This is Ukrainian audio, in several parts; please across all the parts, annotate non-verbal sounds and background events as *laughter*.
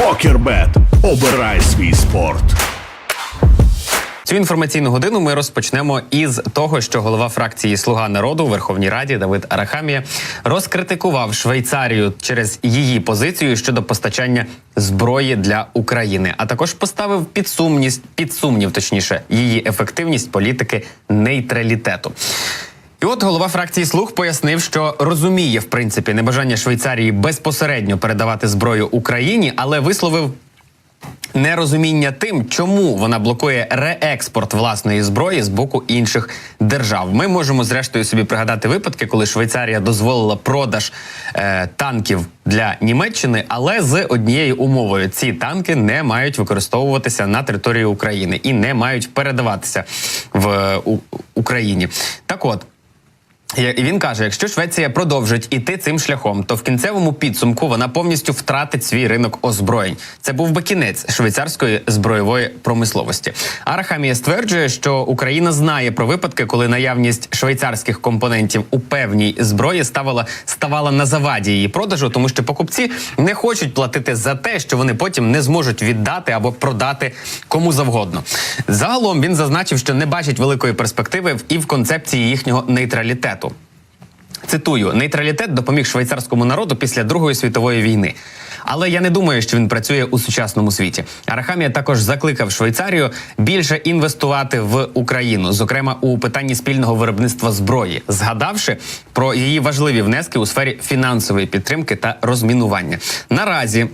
Покербет. Обирай свій спорт. Цю інформаційну годину ми розпочнемо із того, що голова фракції Слуга народу у Верховній Раді Давид Арахамія розкритикував Швейцарію через її позицію щодо постачання зброї для України, а також поставив під сумність під сумнів, точніше, її ефективність політики нейтралітету. І от голова фракції Слуг пояснив, що розуміє в принципі небажання Швейцарії безпосередньо передавати зброю Україні, але висловив нерозуміння тим, чому вона блокує реекспорт власної зброї з боку інших держав. Ми можемо зрештою собі пригадати випадки, коли Швейцарія дозволила продаж е, танків для Німеччини, але з однією умовою: ці танки не мають використовуватися на території України і не мають передаватися в у, Україні. Так от. І він каже: якщо Швеція продовжить іти цим шляхом, то в кінцевому підсумку вона повністю втратить свій ринок озброєнь. Це був би кінець швейцарської збройової промисловості. Арахамія стверджує, що Україна знає про випадки, коли наявність швейцарських компонентів у певній зброї ставала ставала на заваді її продажу, тому що покупці не хочуть платити за те, що вони потім не зможуть віддати або продати кому завгодно. Загалом він зазначив, що не бачить великої перспективи і в концепції їхнього нейтралітету. Цитую: нейтралітет допоміг швейцарському народу після Другої світової війни. Але я не думаю, що він працює у сучасному світі. Арахамія також закликав Швейцарію більше інвестувати в Україну, зокрема у питанні спільного виробництва зброї, згадавши про її важливі внески у сфері фінансової підтримки та розмінування. Наразі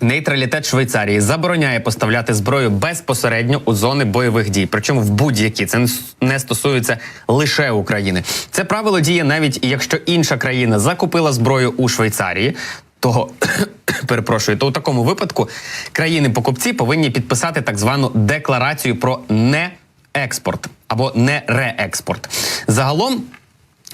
Нейтралітет Швейцарії забороняє поставляти зброю безпосередньо у зони бойових дій, причому в будь-які це не стосується лише України. Це правило діє навіть якщо інша країна закупила зброю у Швейцарії. Того *coughs* перепрошую, то у такому випадку країни-покупці повинні підписати так звану декларацію про неекспорт або не реекспорт. Загалом.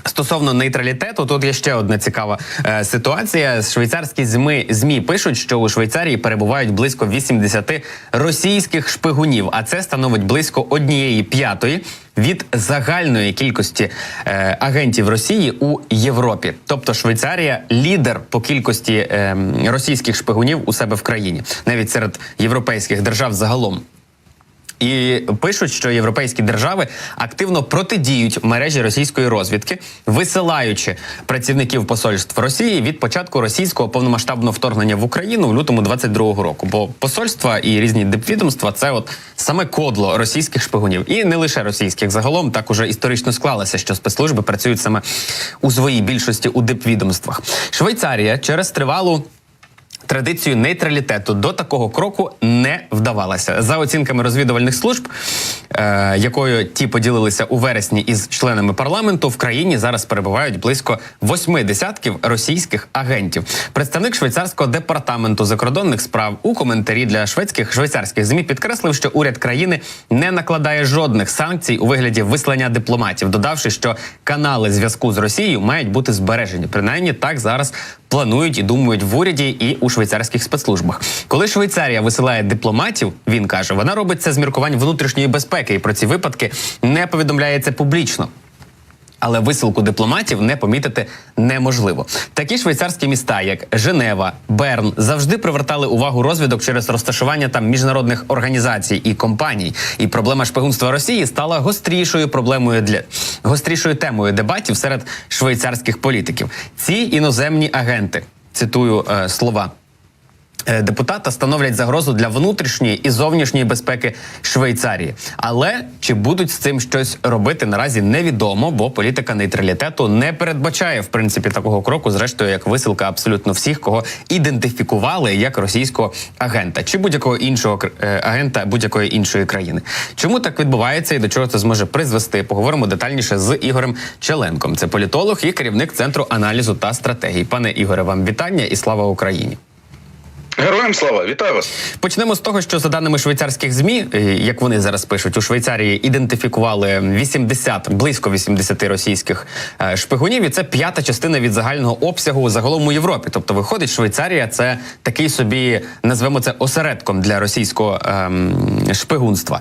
Стосовно нейтралітету, тут є ще одна цікава е, ситуація. Швейцарські зми змі пишуть, що у Швейцарії перебувають близько 80 російських шпигунів, а це становить близько однієї п'ятої від загальної кількості е, агентів Росії у Європі. Тобто Швейцарія лідер по кількості е, російських шпигунів у себе в країні, навіть серед європейських держав загалом. І пишуть, що європейські держави активно протидіють мережі російської розвідки, висилаючи працівників посольств Росії від початку російського повномасштабного вторгнення в Україну в лютому 22-го року. Бо посольства і різні дипвідомства це от саме кодло російських шпигунів, і не лише російських. Загалом так уже історично склалося, що спецслужби працюють саме у своїй більшості у дипвідомствах. Швейцарія через тривалу традицію нейтралітету до такого кроку не вдавалася. За оцінками розвідувальних служб, е, якою ті поділилися у вересні із членами парламенту, в країні зараз перебувають близько восьми десятків російських агентів. Представник швейцарського департаменту закордонних справ у коментарі для шведських швейцарських змі підкреслив, що уряд країни не накладає жодних санкцій у вигляді вислання дипломатів, додавши, що канали зв'язку з Росією мають бути збережені. Принаймні так зараз планують і думають в уряді і у швейцарських спецслужбах. Коли Швейцарія висилає дипломатів, він каже, вона робить це з міркувань внутрішньої безпеки, і про ці випадки не повідомляється публічно. Але висилку дипломатів не помітити неможливо. Такі швейцарські міста, як Женева, Берн, завжди привертали увагу розвідок через розташування там міжнародних організацій і компаній. І проблема шпигунства Росії стала гострішою проблемою для гострішою темою дебатів серед швейцарських політиків. Ці іноземні агенти цитую е, слова депутата становлять загрозу для внутрішньої і зовнішньої безпеки Швейцарії. Але чи будуть з цим щось робити наразі невідомо, бо політика нейтралітету не передбачає в принципі такого кроку, зрештою, як висилка абсолютно всіх, кого ідентифікували як російського агента чи будь-якого іншого е, агента будь-якої іншої країни. Чому так відбувається і до чого це зможе призвести? Поговоримо детальніше з Ігорем Челенком. Це політолог і керівник центру аналізу та стратегій. Пане Ігоре, вам вітання і слава Україні. Героям слава, вітаю вас. Почнемо з того, що за даними швейцарських змі, е, як вони зараз пишуть, у Швейцарії ідентифікували 80, близько 80 російських е, шпигунів, і це п'ята частина від загального обсягу загалом у Європі. Тобто, виходить, Швейцарія це такий собі, назвемо це осередком для російського ем, шпигунства.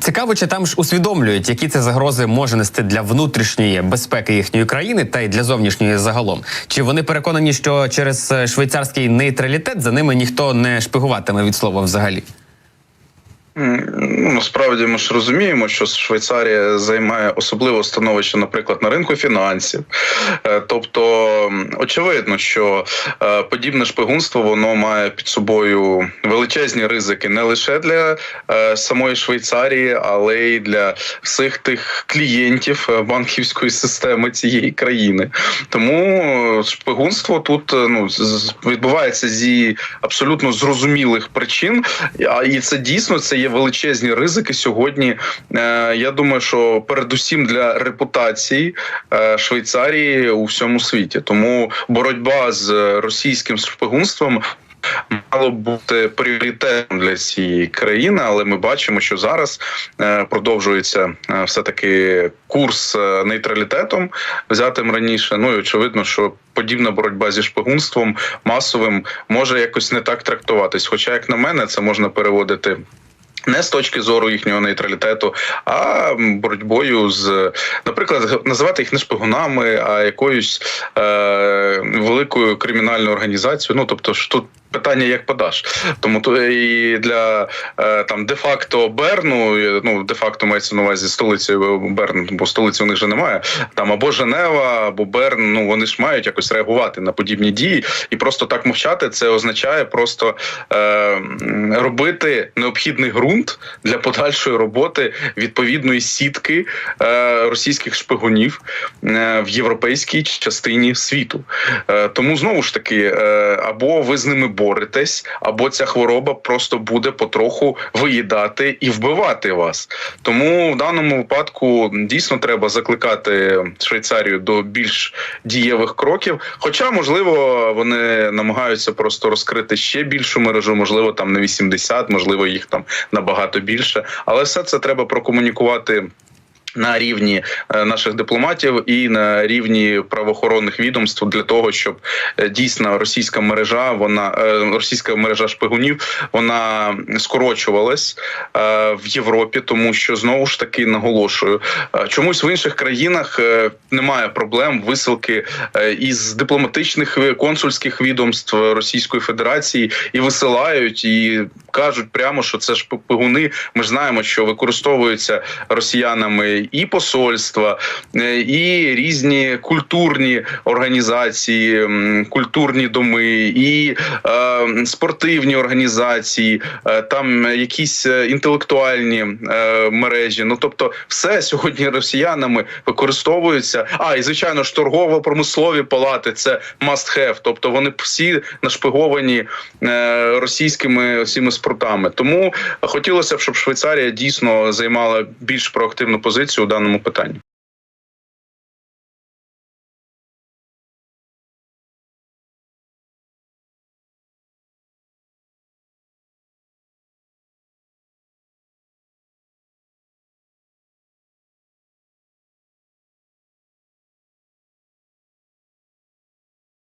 Цікаво, чи там ж усвідомлюють, які це загрози може нести для внутрішньої безпеки їхньої країни та й для зовнішньої загалом. Чи вони переконані, що через е, швейцарський нейтралітет за ними ніхто не шпигуватиме від слова взагалі? Ну, насправді ми ж розуміємо, що Швейцарія займає особливе становище, наприклад, на ринку фінансів. Е, Тобто, очевидно, що е, подібне шпигунство воно має під собою величезні ризики не лише для е, самої Швейцарії, але й для всіх тих клієнтів банківської системи цієї країни. Тому шпигунство тут ну відбувається зі абсолютно зрозумілих причин. А і це дійсно це є величезні ризики сьогодні. Е, Я думаю, що передусім для репутації е, Швейцарії у всьому світі. Тому боротьба з російським шпигунством. Мало бути пріоритетом для цієї країни, але ми бачимо, що зараз е, продовжується все таки курс нейтралітетом, взятим раніше. Ну і очевидно, що подібна боротьба зі шпигунством масовим може якось не так трактуватись. Хоча, як на мене, це можна переводити. Не з точки зору їхнього нейтралітету, а боротьбою з, наприклад, називати їх не шпигунами, а якоюсь е, великою кримінальною організацією. Ну тобто ж тут питання як подаш. Тому то і для е, там де-факто Берну, е, ну де-факто мається на увазі столицею Берн, бо столиці у них же немає. Там або Женева, або Берн. Ну вони ж мають якось реагувати на подібні дії, і просто так мовчати це означає просто е, робити необхідний ґрунт для подальшої роботи відповідної сітки е, російських шпигунів е, в європейській частині світу. Е, тому знову ж таки, е, або ви з ними боретесь, або ця хвороба просто буде потроху виїдати і вбивати вас. Тому в даному випадку дійсно треба закликати Швейцарію до більш дієвих кроків. Хоча, можливо, вони намагаються просто розкрити ще більшу мережу, можливо, там на 80, можливо, їх там набагато більше. Але все це треба прокомунікувати. На рівні е, наших дипломатів і на рівні правоохоронних відомств для того, щоб е, дійсно російська мережа, вона е, російська мережа шпигунів, вона скорочувалась в Європі, тому що знову ж таки наголошую, чомусь в інших країнах немає проблем висилки із дипломатичних консульських відомств Російської Федерації і висилають і кажуть прямо, що це шпигуни. Ми ж знаємо, що використовуються росіянами і посольства, е, і різні культурні організації, культурні доми, і е, спортивні організації, е, там якісь е, інтелектуальні е, мережі. Ну тобто, все сьогодні росіянами використовується. А і звичайно ж торгово-промислові палати це must have, тобто вони всі нашпиговані е, російськими всіми спортами. Тому хотілося б, щоб Швейцарія дійсно займала більш проактивну позицію у даному питанні.